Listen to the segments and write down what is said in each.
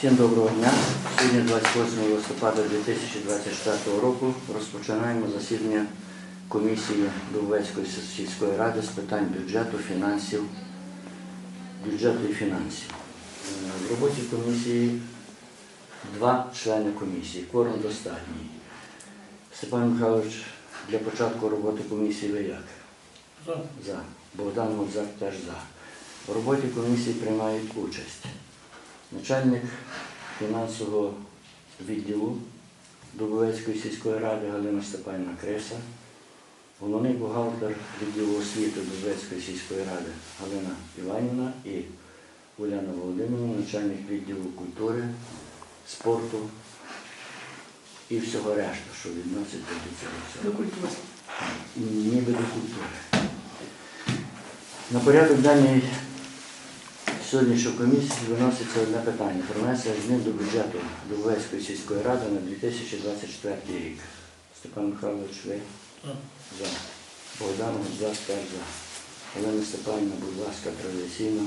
Всім доброго дня. Сьогодні 28 листопада 2024 року розпочинаємо засідання комісії Дубовецької сільської ради з питань бюджету, фінансів, бюджету і фінансів. Е, В роботі комісії два члени комісії. Кворум достатній. Степан Михайлович, для початку роботи комісії ви як? За. Богдан Гудзак теж за. В роботі комісії приймають участь начальник фінансового відділу Дубовецької сільської ради Галина Степанівна Криса, головний бухгалтер відділу освіти Дубовецької сільської ради Галина Іванівна і Уляна Володимирівна, начальник відділу культури, спорту і всього решта, що відноситься до цього всього До культури. ніби до культури. На порядок денний сьогоднішньої комісії виноситься одне питання про внесення змін до бюджету Дубовецької сільської ради на 2024 рік. Степан Михайлович, ви за. Богдан Гудзак теж за. Олена Степанівна, будь ласка, традиційно.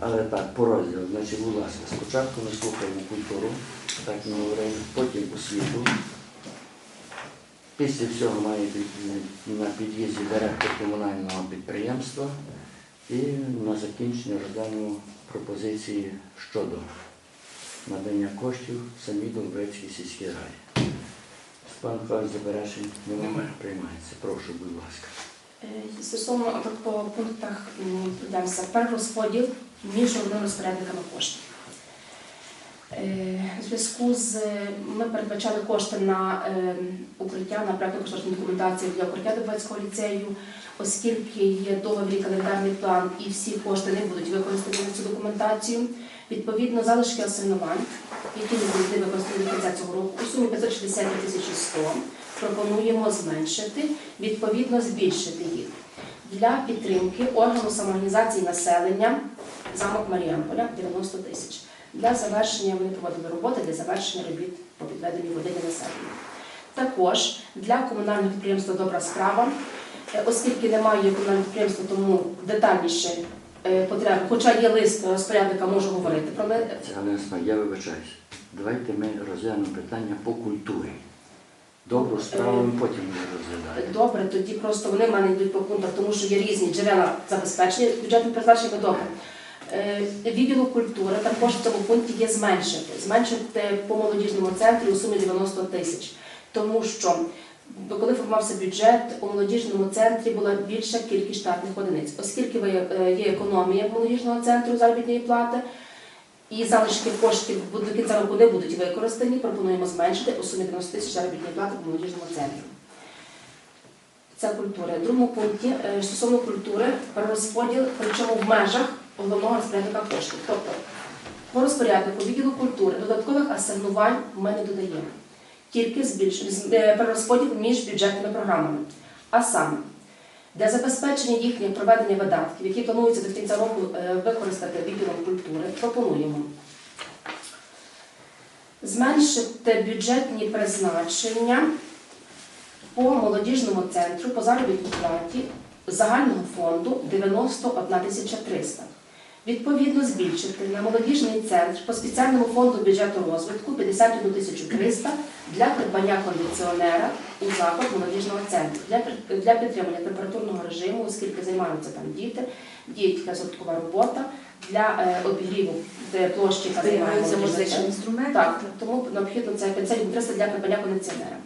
Але так, по розділу, значить, будь ласка, спочатку ми слухаємо культуру, так ми говоримо, потім освіту, Після всього має на під'їзді директор комунального підприємства і на закінчення роздаємо пропозиції щодо надання коштів самій Долбецькій сільській раді. Пан Михайлович немає. Немає. Приймається. Прошу, будь ласка. Е, Стосовно по пунктах м, пройдемося. Перерозподіл між головними розпорядниками коштів. Е, У зв'язку з ми передбачали кошти на е, укриття на проєктну кошторисну документацію для укриття Дубецького ліцею, оскільки є договір календарний план і всі кошти не будуть використані на цю документацію. Відповідно, залишки асигнувань, які не будуть використані до кінця цього року, у сумі 560 тисяч 100, пропонуємо зменшити, відповідно збільшити їх для підтримки органу самоорганізації населення замок Маріамполя 90 тисяч. Для завершення вони проводили роботи для завершення робіт по підведенню води для населення. Також для комунального підприємства Добра справа, е, оскільки немає комунального підприємства, тому детальніше е, потреби, хоча є лист розпорядника, можу говорити про не- Це Галина Степанівна, я вибачаюсь. Давайте ми розглянемо питання по культурі. Добру справу ми потім не розглядаємо. Добре, тоді просто вони в мене йдуть по пунктах, тому що є різні джерела забезпечення бюджетним призначенням. Добре. Е, Відділу культури також в цьому пункті є зменшити. Зменшити по молодіжному центрі у сумі 90 тисяч. Тому що коли формувався бюджет, у молодіжному центрі була більша кількість штатних одиниць. Оскільки е, є економія молодіжного центру заробітної плати, і залишки коштів до кінця року не будуть використані, пропонуємо зменшити у сумі 90 тисяч заробітної плати по молодіжному центру. Це культура. В другому пункті е, стосовно культури перерозподіл, причому в межах головного розпорядника коштів. Тобто по розпоряднику відділу культури додаткових асигнувань ми не додаємо. Тільки е, перерозподіл між бюджетними програмами. А саме, для забезпечення їхнього проведення видатків, які плануються до кінця року е, використати відділом культури, пропонуємо зменшити бюджетні призначення по молодіжному центру по заробітній платі загального фонду 91 тисяча 300. Відповідно, збільшити на молодіжний центр по спеціальному фонду бюджету розвитку 51 тисячу 300 для придбання кондиціонера у заклад молодіжного центру для, для підтримання температурного режиму, оскільки займаються там діти, діє садкова робота для е, обігріву площі, займає Займаються молодіжний музичні інструменти. Так, тому необхідно це 50 300 для придбання кондиціонера.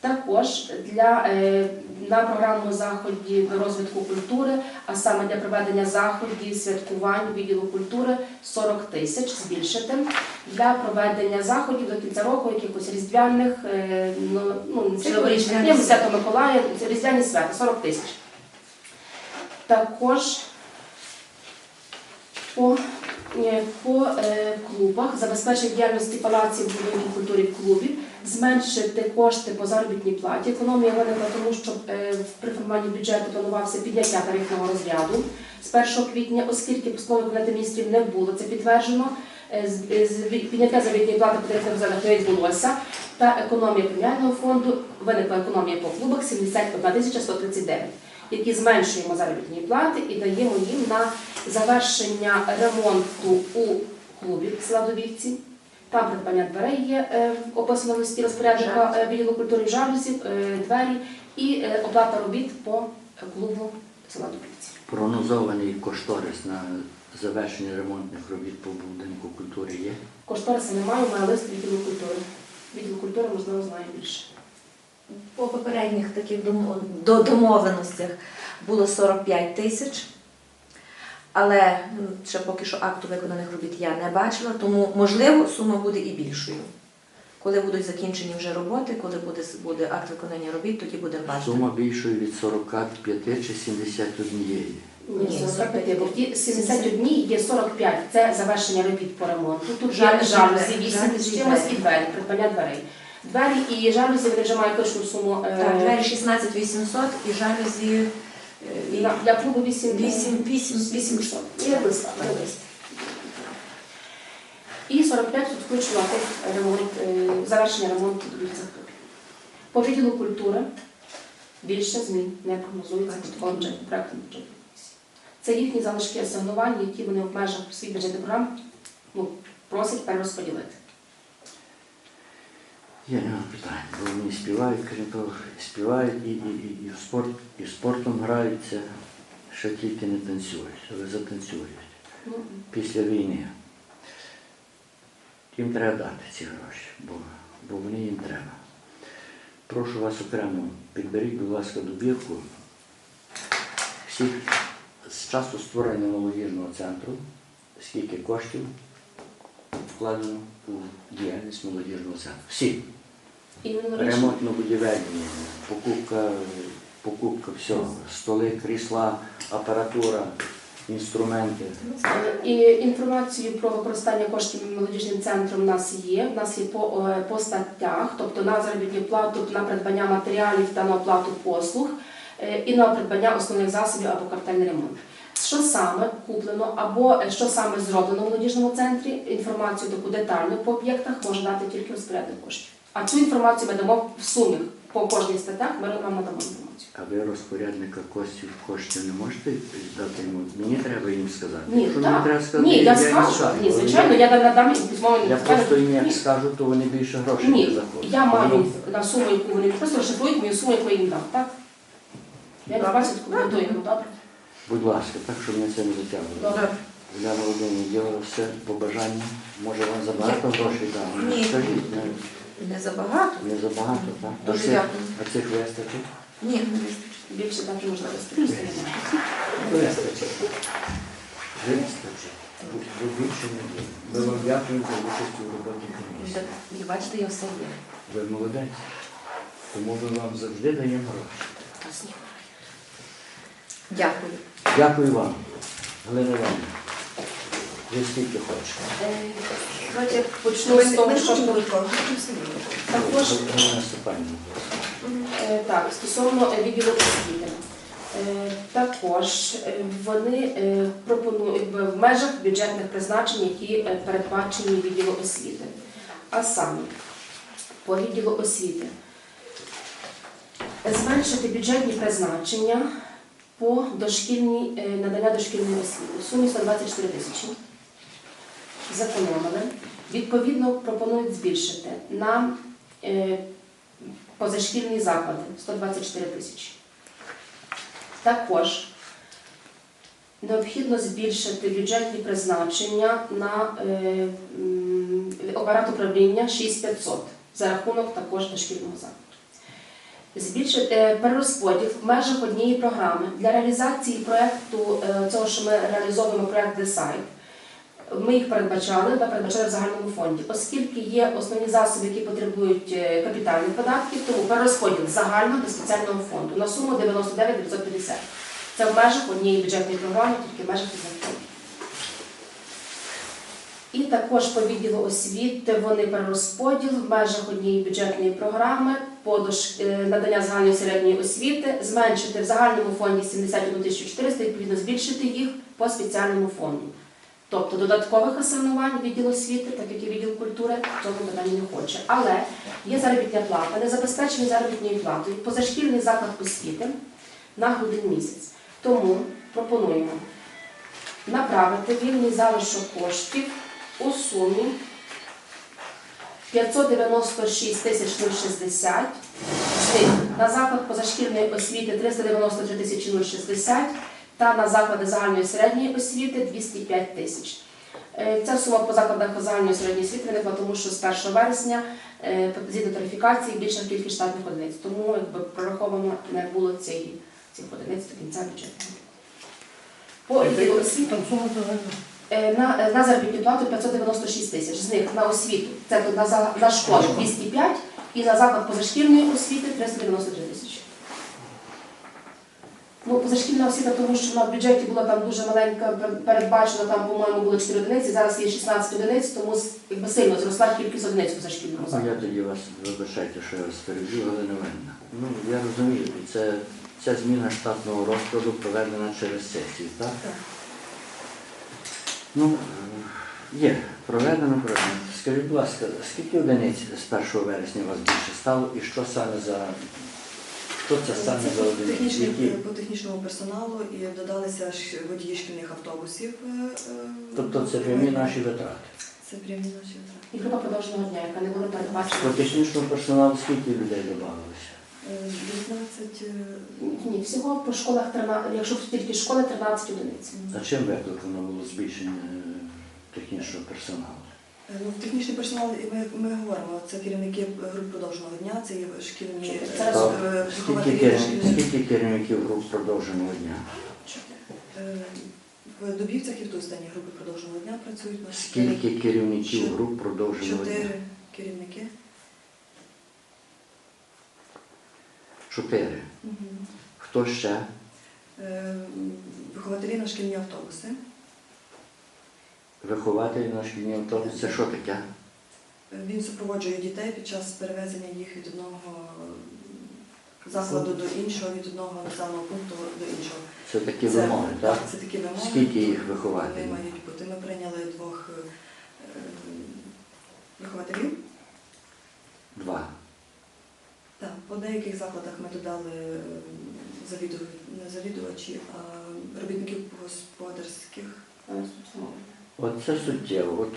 Також для е, на програму заходів розвитку культури, а саме для проведення заходів, святкувань відділу культури 40 тисяч збільшити для проведення заходів до кінця року, якихось різдвяних, е, ну, ну новорічних свята. Свято Миколая, різдвяні свята 40 тисяч. Також по, е, по клубах забезпечення діяльності палаців будинків культури клубів, зменшити кошти по заробітній платі. Економія виникла тому, що е, при формуванні бюджету планувався підняття тарифного розряду з 1 квітня, оскільки постанови Кабінету міністрів не було це підтверджено. е, з- Підняття заробітної плати по тарифним розрядах не відбулося. Та економія преміального фонду виникла економія по клубах 71 тисяча 139 які зменшуємо заробітні плати і даємо їм на завершення ремонту у клубів села Довівці. Там придбання дверей є е, описано в листі розпорядника е, відділу культури жалюзів, е, двері і оплата робіт по клубу села Довівці. Прогнозований кошторис на завершення ремонтних робіт по будинку культури є. Кошториса немає, має лист відділу культури. Відділ культури, можливо, знає більше. По попередніх таких домовленостях було 45 тисяч, але м, ще поки що акту виконаних робіт я не бачила, тому можливо сума буде і більшою. Коли будуть закінчені вже роботи, коли буде, буде акт виконання робіт, тоді будемо бачити. Сума більшою від 45 чи 71. Ні, Ні, 45, бо в ті 71 є 45, це завершення робіт по ремонту. Тут є Жалюзі, жалюзі, 8 жалюзі з чимось і двері, придбання дверей. Двері і жалюзі вони вже мають точну суму. е, Так, двері 16 800 і жалюзі е, на- Для клубу 8 8 8 800. Є лист. І 45 тут включено тих ремонт, е, завершення ремонту цих. По відділу культури більше змін не прогнозується бюджету, проекту бюджету. Це їхні залишки асигнувань, які вони в межах своїх бюджетних програм ну, просять перерозподілити. Я нема питань, бо вони співають, крім того, співають і, і, і, і, в спорт, і спортом граються, ще тільки не танцюють, але затанцюють Ну, після війни. Їм треба дати ці гроші, бо, бо вони їм треба. Прошу вас окремо, підберіть, будь ласка, добірку всіх з часу створення молодіжного центру, скільки коштів вкладено у діяльність молодіжного центру. Всі. Ремонтно-будівельні, покупка, покупка всього, столи, крісла, апаратура, інструменти. І інформацію про використання коштів молодіжним центром у нас є. У нас є по, е, по статтях, тобто на заробітну плату, на придбання матеріалів та на оплату послуг е, і на придбання основних засобів або капітальний ремонт. Що саме куплено або е, що саме зроблено в молодіжному центрі, інформацію таку детальну по об'єктах може дати тільки розпорядник коштів. А цю інформацію ми дамо в сумі по кожній статтях, ми вам надамо інформацію. А ви розпорядника коштів коштів не можете дати йому? Мені треба їм сказати. Ні, Якщо так. мені треба сказати, Ні, я їм скажу. Ні, звичайно, я надам їм письмове Я просто їм як скажу, то вони більше грошей Ні, не заходять. я маю на суму, яку вони просто розшифрують мою суму, яку я їм дам, так? Я. 20 коментую, ну добре. Будь ласка, так, щоб ми це не затягували. Добре. Уляна Володимирівна, ділила все по бажанню. Може вам забагато грошей дали? Ні. Скажіть, не, не забагато. не забагато, так? А Дуже цих, дякую. а цих вистачить? Ні, не вистачить. Більше можливості. Просто немає. Вистачить. Вистачить. Бо бо більше не буде. Ми вам дякуємо за участь у роботі комісії. І бачите, я все є. Ви молодець. Тому ми вам завжди даємо гроші. Дякую. Дякую вам, Галина Івановна. Ви скільки хочете. Е, Давайте почну з того, що також Е, Так, стосовно е, відділу освіти. Е, Також е, вони е, пропонують якби, в межах бюджетних призначень, які е, передбачені відділу освіти. А саме по відділу освіти зменшити бюджетні призначення по дошкільній е, надання дошкільної освіти в сумі 124 тисячі. Зекономили. Відповідно, пропонують збільшити на е, позашкільні заклади 124 тисячі. Також необхідно збільшити бюджетні призначення на е, апарат управління 6500 за рахунок також дошкільного закладу. Збільшити е, перерозподіл в межах однієї програми для реалізації проєкту е, цього, що ми реалізовуємо проєкт Десайт. Ми їх передбачали, та передбачали в загальному фонді, оскільки є основні засоби, які потребують е, капітальних податків, тому перерозподіл загально до спеціального фонду на суму 99 950. Це в межах однієї бюджетної програми, тільки в межах фонду. І також по відділу освіти вони перерозподіл в межах однієї бюджетної програми по дош- е, надання загальної середньої освіти, зменшити в загальному фонді 71 400, відповідно збільшити їх по спеціальному фонду. Тобто додаткових асигнувань відділ освіти, так як і відділ культури, в цьому питанні не хоче. Але є заробітна плата, не забезпечені заробітною платою, позашкільний заклад освіти на грудень місяць. Тому пропонуємо направити вільний залишок коштів у сумі 596 тисяч 060. З них на заклад позашкільної освіти 393 тисячі 060 та на заклади загальної середньої освіти 205 тисяч. Е, Ця сума по закладах загальної середньої освіти виникла, тому що з 1 вересня е, згідно тарифікації більша кількість штатних одиниць. Тому якби прораховано не було цих одиниць до кінця бюджету. По відділу освіти е, на, е, на заробітну плату 596 тисяч. З них на освіту це на, на школу 205 і на заклад позашкільної освіти 393 тисячі. Ну, позашкільна освіта, тому що на бюджеті була там дуже маленька, пер- передбачено, там, по-моєму, було 4 одиниці, зараз є 16 одиниць, тому якби сильно зросла кількість одиниць у позашкільному Ну, закладі. Я тоді вас вибачайте, що я вас переб'ю, але не винна. Ну, я розумію, це, ця зміна штатного розкладу проведена через сесію, так? Так. Ну, е, є, проведено, проведено. Скажіть, будь ласка, скільки одиниць з 1 вересня у вас більше стало і що саме за що це саме Це за по, одиниці? Які? по технічному персоналу і додалися ж водії шкільних автобусів. е, е, Тобто це прямі наші витрати. Це прямі наші витрати. І група продовженого дня, яка не була По технічному персоналу скільки людей додавалося? Е, 19 е, Ні, всього по школах 13, якщо тільки школи 13 одиниць. А чим викликано було збільшення е, технічного персоналу? е, ну, технічний персонал, і ми, ми говоримо, це керівники груп продовженого дня, це є шкільні е, Зараз Так. е, Скільки, вихователі керів... шкільних. скільки керівників груп продовженого дня? Е, В Дубівцях і в Тустані групи продовженого дня працюють. у нас Скільки керівників груп продовженого дня? Чотири керівники. Чотири. Мгм. Хто ще? Е, Вихователі на шкільні автобуси. Вихователі на шкільні автобуси. Це що таке? Він супроводжує дітей під час перевезення їх від одного закладу до іншого, від одного населеного пункту до іншого. Це такі вимоги, так? Це такі вимоги. Скільки їх Вони мають бути. Ми прийняли двох е, е, вихователів. Два. Так, по деяких закладах ми додали е, не завідувачі, а робітників господарських. Зараз тут знову. От це суттєво. От...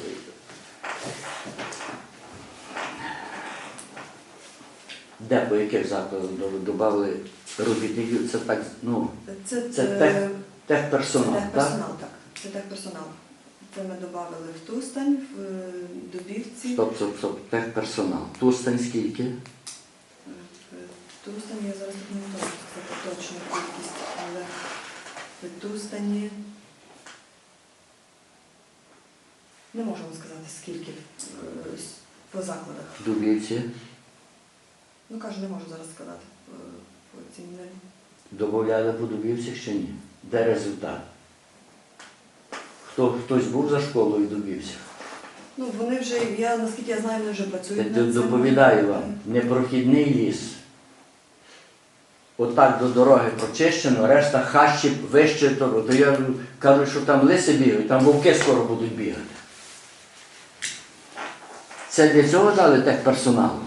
Де по яких закладах додали робітників? Це так, ну, Це, Це тех- техперсонал, так? техперсонал, так. Це техперсонал. Це ми додали в Тустань, в е, Дубівці. Стоп, стоп, стоп, техперсонал. Тустань скільки? Тустані я зараз не можу сказати точну кількість, але в Тустані не можу вам сказати, скільки е, по закладах. В Дубівці Ну кажу, не можу зараз сказати е, по цим не. додавали по Дубівцях чи ні? Де результат? Хто, хтось був за школою в Дубівцях? Ну вони вже, я наскільки я знаю, вони вже працюють. над цим. доповідаю вам, непрохідний ліс. Отак до дороги прочищено, решта хащі вище. То я кажу, що там лиси бігають, там вовки скоро будуть бігати. Це для цього дали цього також.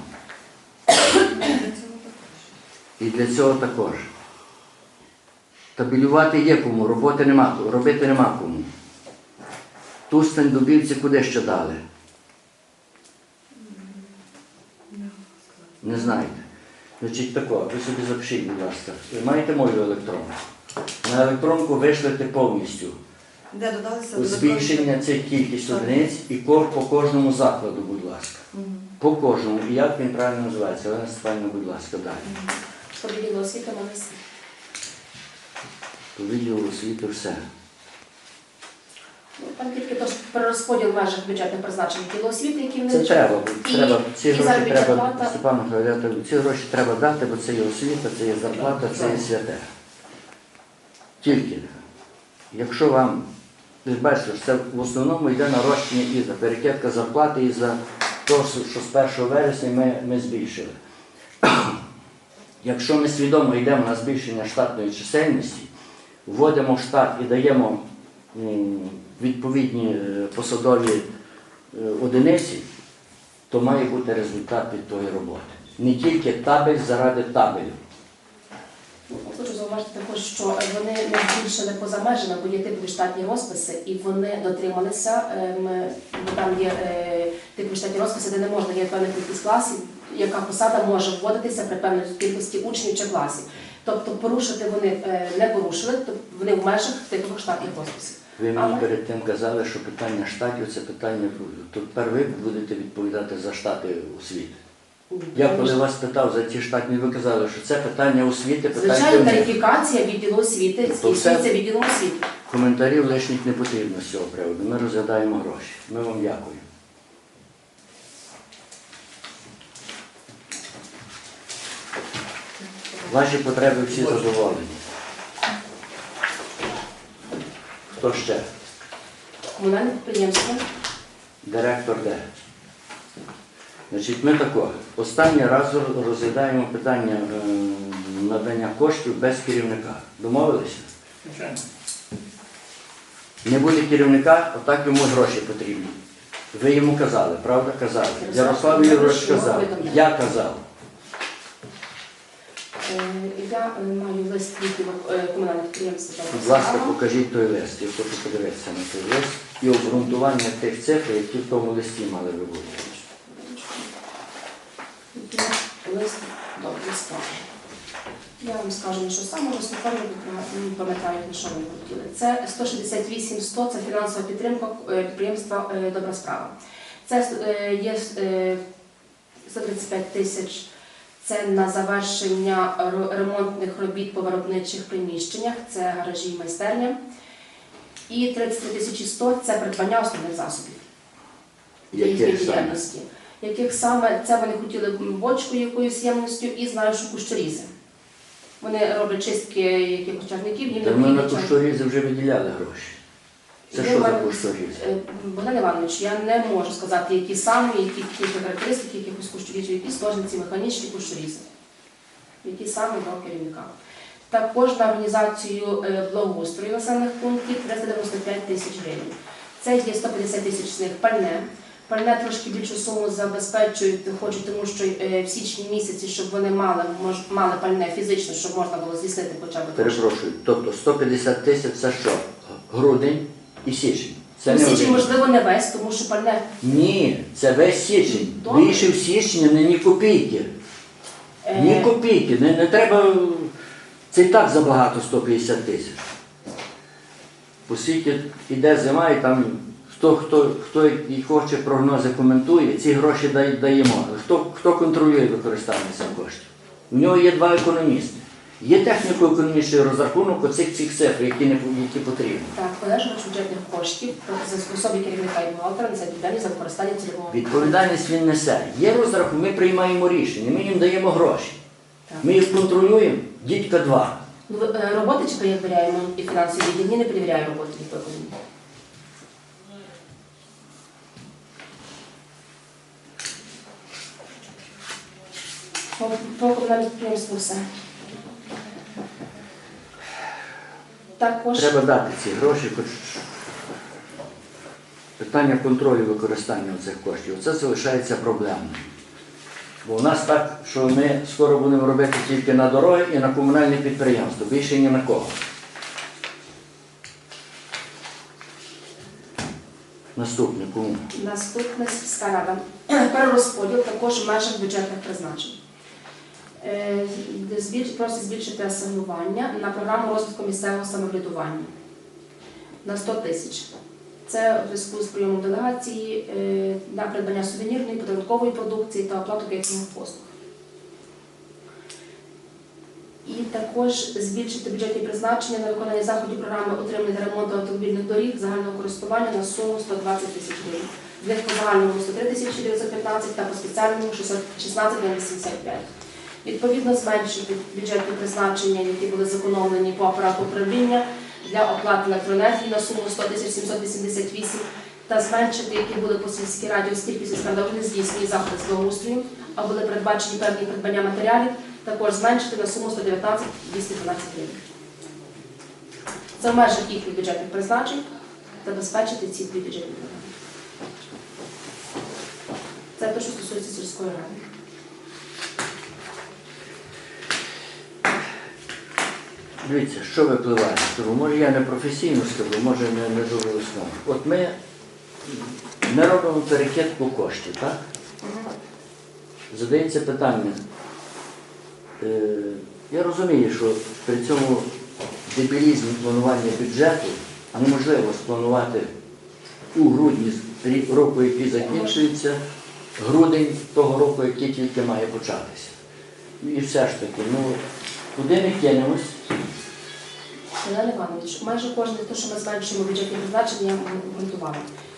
І для цього також. Табелювати є кому, роботи нема, робити нема кому. Тустань добівці куди ще дали? Не знаєте. Значить тако, ви собі запишіть, будь ласка. Ви маєте мою електронку. На електронку вишлете повністю Де додалися збільшення цих кількість одиниць і ко- по кожному закладу, будь ласка. Мгм. По кожному. І як він правильно називається? Олена Степанівна, будь ласка, далі. По відділу освіти все. Там тільки то перерозподіл в межах бюджетних призначень відділу освіти, які вони Це треба. І- треба ці і гроші заробітна треба, плата. Степан Михайлович, ці гроші треба дати, бо це є освіта, це є зарплата, це є святе. Тільки, якщо вам, ви ж бачите, що це в основному йде нарощення і за перекидка зарплати, і за те, що з 1 вересня ми, ми збільшили. Якщо ми свідомо йдемо на збільшення штатної чисельності, вводимо в штат і даємо м, відповідні е, посадові е, одиниці, то має бути результат від тої роботи. Не тільки табель заради табелю. Хочу зауважити також, що вони не збільшили поза межами, бо є типові штатні розписи, і вони дотрималися. Ем, бо там є е, типові штатні розписи, де не можна є певна кількість класів, яка посада може вводитися при певній кількості учнів чи класів. Тобто порушити вони не порушили, тобто вони в межах типових штатних розписів. Ви мені Але- перед тим казали, що питання штатів це питання. То тепер ви будете відповідати за штати освіти. Я коли вас питав за ті штатні, ви казали, що це питання освіти, Звичайно, питання тарифікація відділу освіти, То все- здійснюється освіти. коментарів лишніх не потрібно з цього приводу. Ми розглядаємо гроші. Ми вам дякуємо. Ваші потреби всі задоволені. Хто ще? Комунальне підприємство. Директор де? Значить, ми тако. Останній раз розглядаємо питання е, надання коштів без керівника. Домовилися? Звичайно. Не буде керівника, отак йому гроші потрібні. Ви йому казали, правда? Казали. Ярослав Ігорович казав. Я казав. Е, Я маю лист відділу е, комунальних підприємств. Будь ласка, покажіть той лист. Я хочу подивитися на той лист і обґрунтування тих цифр, які в тому листі мали би бути. Лист добре справи. Я вам скажу, що саме розповідаю, не пам'ятаю, на що вони хотіли. Це 168 100 це фінансова підтримка е, підприємства Добра справа. Це є е, 135 тисяч. Це на завершення ремонтних робіт по виробничих приміщеннях, це гаражі і майстерня. І 33 тисячі 100 це придбання основних засобів для їхньої Яких саме? діяльності. Яких саме це вони хотіли бочку якоюсь ємністю і знаю, що кущорізи. Вони роблять чистки якихось чарників, їм Та ми на кушторізі вже виділяли гроші. Це що за мене- Е, Богдан Іванович, я не можу сказати, які саме, які характеристики якихось кущорізів, які сложниці, механічні кущорізи, які саме до керівника. Також на організацію е, благоустрою населених пунктів 395 тисяч гривень. Це є 150 тисяч з них пальне. Пальне трошки більшу суму забезпечують, хочуть, тому що е, в січні місяці, щоб вони мали, мож, мали пальне фізично, щоб можна було здійснити хоча б. Перепрошую, тобто 150 тисяч це що? Грудень і січень. Це У не січні, один. можливо, не весь, тому що пальне Ні, це весь січень. Добре. Більше в січні не ні копійки. е, Ні копійки. Не, не треба. Це і так забагато 150 тисяч. Оскільки йде зима і там хто, хто, хто і хоче прогнози коментує, ці гроші дай- даємо. Хто, хто контролює використання цих коштів? У нього є два економісти. Є техніко-економічний розрахунок оцих цих цифр, які, не, які потрібні. Так, подержувач бюджетних коштів за особі керівника і бухгалтера несе відповідальність за використання цільового. Відповідальність він несе. Є розрахунок, ми приймаємо рішення, ми їм даємо гроші. Так. Ми їх контролюємо, дітка два. Ну, ви, е, Роботи чи перевіряємо і фінансові відділ? Не перевіряю роботи від. По, по комунальному підприємству все. Також Треба дати ці гроші, хоч питання контролю використання цих коштів. Це залишається проблемним. Бо у нас так, що ми скоро будемо робити тільки на дороги і на комунальні підприємства, більше ні на кого. Наступне кому? Наступне сільська. Перерозподіл також в межах бюджетних призначень. Е, Просить збільшити асигнування на програму розвитку місцевого самоврядування на 100 тисяч. Це у зв'язку з прийомом делегації е, на придбання сувенірної, подарункової продукції та оплату кейтингових послуг. І також збільшити бюджетні призначення на виконання заходів програми отримання та ремонту автомобільних доріг загального користування на суму 120 тисяч гривень. З них по загальному 103 тисячі 915 та по спеціальному 616 85. Відповідно, зменшити бюджетні призначення, які були зекономлені по апарату управління для оплати електроенергії на суму 100 тисяч 788 та зменшити, які були по сільській раді, оскільки сільська рада не здійснює заходи з благоустрою, а були передбачені певні придбання матеріалів, також зменшити на суму 119 212 гривень. Це в межах їхніх бюджетних призначень забезпечити ці дві бюджетні програми. Це те, що стосується сільської ради. Дивіться, що випливає? Скажу, може я не професійно скажу, може не, не дуже основно. От ми, ми робимо перекидку коштів, так? Задається питання. Е, я розумію, що при цьому дебілізмі планування бюджету а неможливо спланувати у грудні року, який закінчується, грудень того року, який тільки має початися. І все ж таки, ну, куди не кинемось, Іван Іванович, майже кожне те, що ми зменшуємо бюджетні призначення, я обґрунтувала.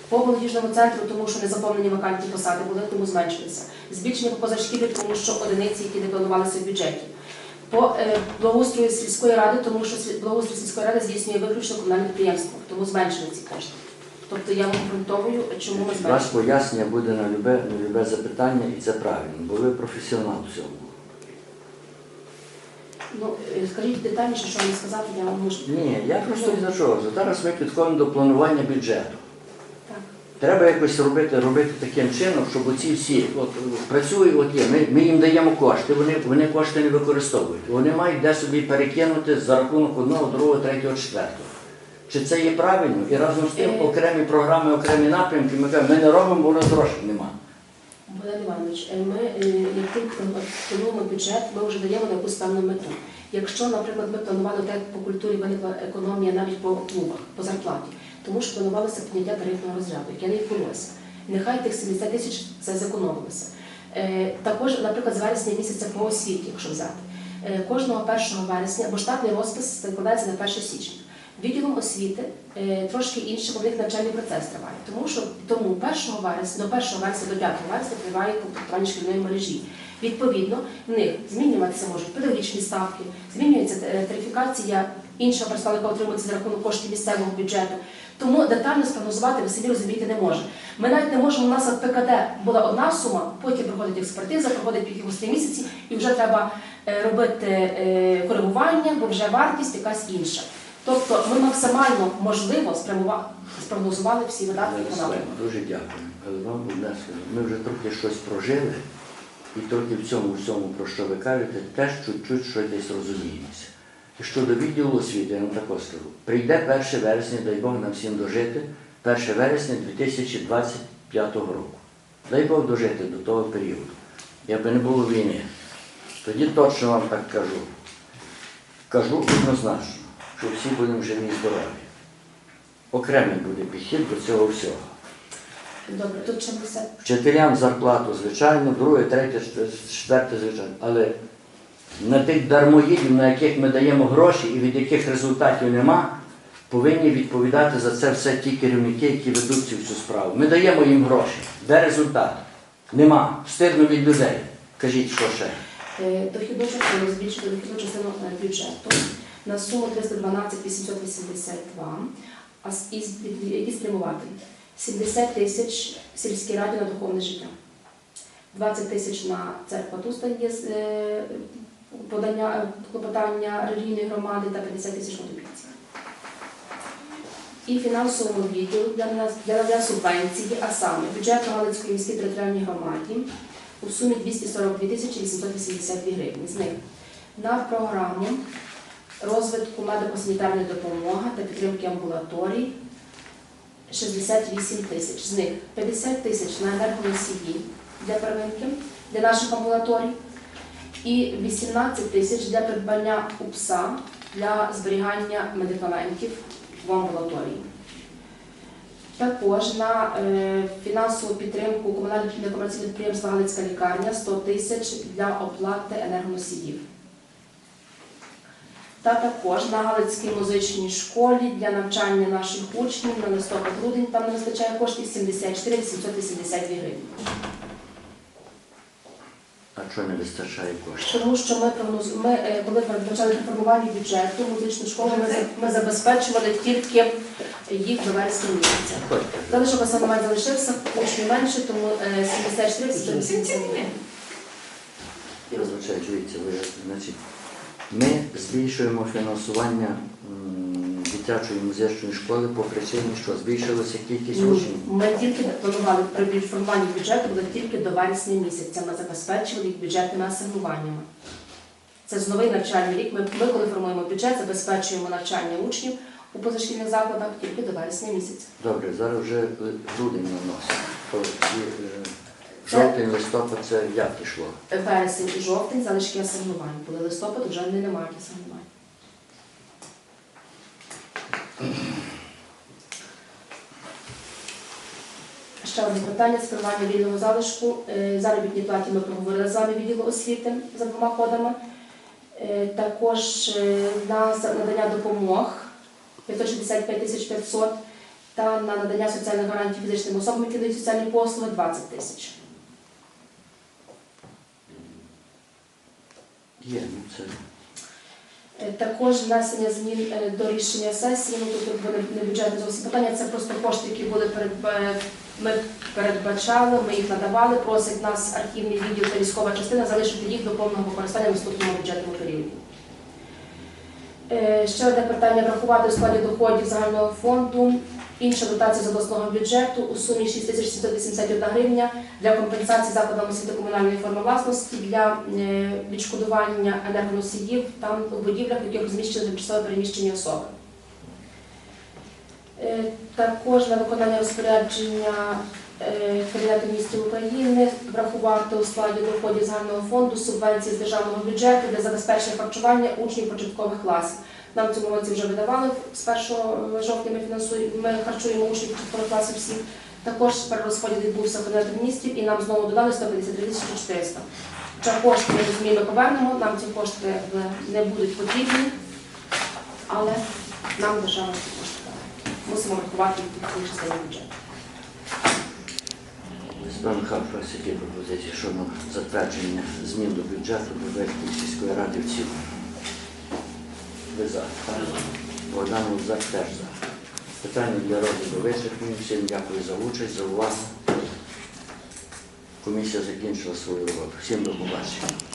По молодіжному центру, тому що не заповнені вакантні посади були, тому зменшилися. Збільшення по позашкілі, тому що одиниці, які не планувалися в бюджеті. По е, благоустрою сільської ради, тому що благоустрій сільської ради здійснює виключно комунальне підприємство, тому зменшили ці кошти. Тобто я вам обґрунтовую, чому ми Ваше пояснення буде на любе, на любе запитання, і це правильно, бо ви професіонал в цьому. Ну, е, скажіть детальніше, що мені сказати, я вам можу. Ні, я просто із за чого. Зараз ми підходимо до планування бюджету. Так. Треба якось робити, робити таким чином, щоб оці всі от, працюють, от є, ми, ми їм даємо кошти, вони, вони кошти не використовують. Вони мають де собі перекинути за рахунок одного, другого, третього, четвертого. Чи це є правильно? І разом з тим Е. окремі програми, окремі напрямки, ми кажемо, ми не робимо, бо у нас грошей немає. Богдан Іванович, е, ми е, як тільки плануємо бюджет, ми вже даємо на якусь певну мету. Якщо, наприклад, ми планували так, по культурі виникла економія навіть по клубах, по зарплаті, тому що планувалося підняття тарифного розряду, яке не відбулося. Нехай тих 70 тисяч це зекономилося. Е, Також, наприклад, з вересня місяця по освіті, якщо взяти, Е, кожного 1 вересня, бо штатний розпис складається на 1 січня. Відділом освіти е, трошки інше, бо в них навчальний процес триває. Тому що тому 1 вересня, до 1 вересня до 5 вересня триває комплектування шкільної мережі. Відповідно, в них змінюватися можуть педагогічні ставки, змінюється е, тарифікація персоналу, яка отримується за рахунок коштів місцевого бюджету. Тому детально спрогнозувати ви самі розумієте не можемо. Ми навіть не можемо, у нас в ПКД була одна сума, потім проходить експертиза, проходить якихось три місяці, і вже треба е, робити коригування, бо вже вартість якась інша. Тобто ми максимально можливо спрогнозували всі видатки Ярослав. Дуже дякую. Але вам скажу. Ми вже трохи щось прожили, і трохи в цьому всьому, про що ви кажете, теж чуть-чуть щось десь розуміємося. І щодо відділу освіти, я вам також скажу. Прийде 1 вересня, дай Бог нам всім дожити, 1 вересня 2025 року. Дай Бог дожити до того періоду. Якби не було війни. Тоді точно вам так кажу. Кажу однозначно, що всі будемо живі і здорові. Окремий буде підхід до цього всього. Добре, тут ще все. Вчителям зарплату, звичайно, друге, третє, четверте, звичайно. Але на тих дармоїдів, на яких ми даємо гроші і від яких результатів нема, повинні відповідати за це все ті керівники, які ведуть цю всю справу. Ми даємо їм гроші. Де результат? Нема. Стидно від людей. Кажіть, що ще? Е, Дохідну частину збільшити дохідну частину бюджету на суму 312 882, а які спрямувати 70 тисяч сільській раді на духовне життя, 20 тисяч на церква Тустань є е, подання е, клопотання релігійної громади та 50 тисяч на. І фінансовому відділу для для надання субвенції, а саме бюджету Галицької міської територіальній громаді у сумі 242 тисячі 882 гривні. З них на програму розвитку медико-санітарної допомоги та підтримки амбулаторій 68 тисяч. З них 50 тисяч на енергоносії для первинки, для наших амбулаторій, і 18 тисяч для придбання УПСА для зберігання медикаментів в амбулаторії. Також на е, фінансову підтримку комунального некомерційного підприємства Галицька лікарня 100 тисяч для оплати енергоносіїв. Та також на Галицькій музичній школі для навчання наших учнів на листопад-грудень там не вистачає коштів 74 882 гривні. А чого не вистачає коштів? Тому що ми прогноз... ми, е, коли передбачали формування бюджету музичну школу, ми, ми забезпечували тільки їх до вересня місяця. Залишилося момент залишився, учнів менше, тому е, 74 180 Я вибачаю, дивіться, ви, значить, ми збільшуємо фінансування дитячої музичної школи по причині, що збільшилася кількість учнів. Ми тільки планували при формуванні бюджету буде тільки до вересня місяця. Ми забезпечували їх бюджетними асигнуваннями. Це з новий навчальний рік. Ми, ми коли формуємо бюджет, забезпечуємо навчання учнів у позашкільних закладах тільки до вересня місяця. Добре, зараз вже е, грудень на носі. Жовтень, листопад це як ішло? Вересень і жовтень залишки асигнувань. Були листопад, вже не немає асигнувань. Ще одне питання спрямування вільного залишку. Е, Заробітні платі ми проговорили з вами відділу освіти за двома кодами. Е, Також е, на надання допомог 565 тисяч 500 та на надання соціальних гарантій фізичним особам, які дають соціальні послуги 20 тисяч. Є, ну це Е, Також внесення змін е, до рішення сесії, ну тут буде не бюджетне зовсім питання, це просто кошти, які були передба- ми передбачали, ми їх надавали, просить нас архівний відділ та військова частина залишити їх до повного використання в наступному бюджетному періоді. Е, Ще одне питання врахувати у складі доходів загального фонду. Інша дотація з обласного бюджету у сумі 6781 гривня для компенсації закладам освіти комунальної форми власності для е, відшкодування енергоносіїв там у будівлях, в яких розміщені тимчасово переміщені особи. Е, Також на виконання розпорядження е, Кабінету міністрів України врахувати у складі доходів загального фонду субвенції з державного бюджету для забезпечення харчування учнів початкових класів. Нам в цьому році вже видавали з 1 жовтня. Ми фінансуємо, ми харчуємо учнів класів всіх. Також перерозподіл відбувся Кабінету міністрів і нам знову додали 153 тисячі 400. Хоча кошти ми розуміємо повернемо, нам ці кошти не будуть потрібні, але нам держава ці кошти дає. Мусимо врахувати їх в частині бюджету. У вас які пропозиції щодо затвердження змін до бюджету Дубецької сільської ради в цілому? Ви за. Богдан Лузак теж за. Питання для розгляду вичерпні. Всім дякую за участь, за увагу. Комісія закінчила свою роботу. Всім до побачення.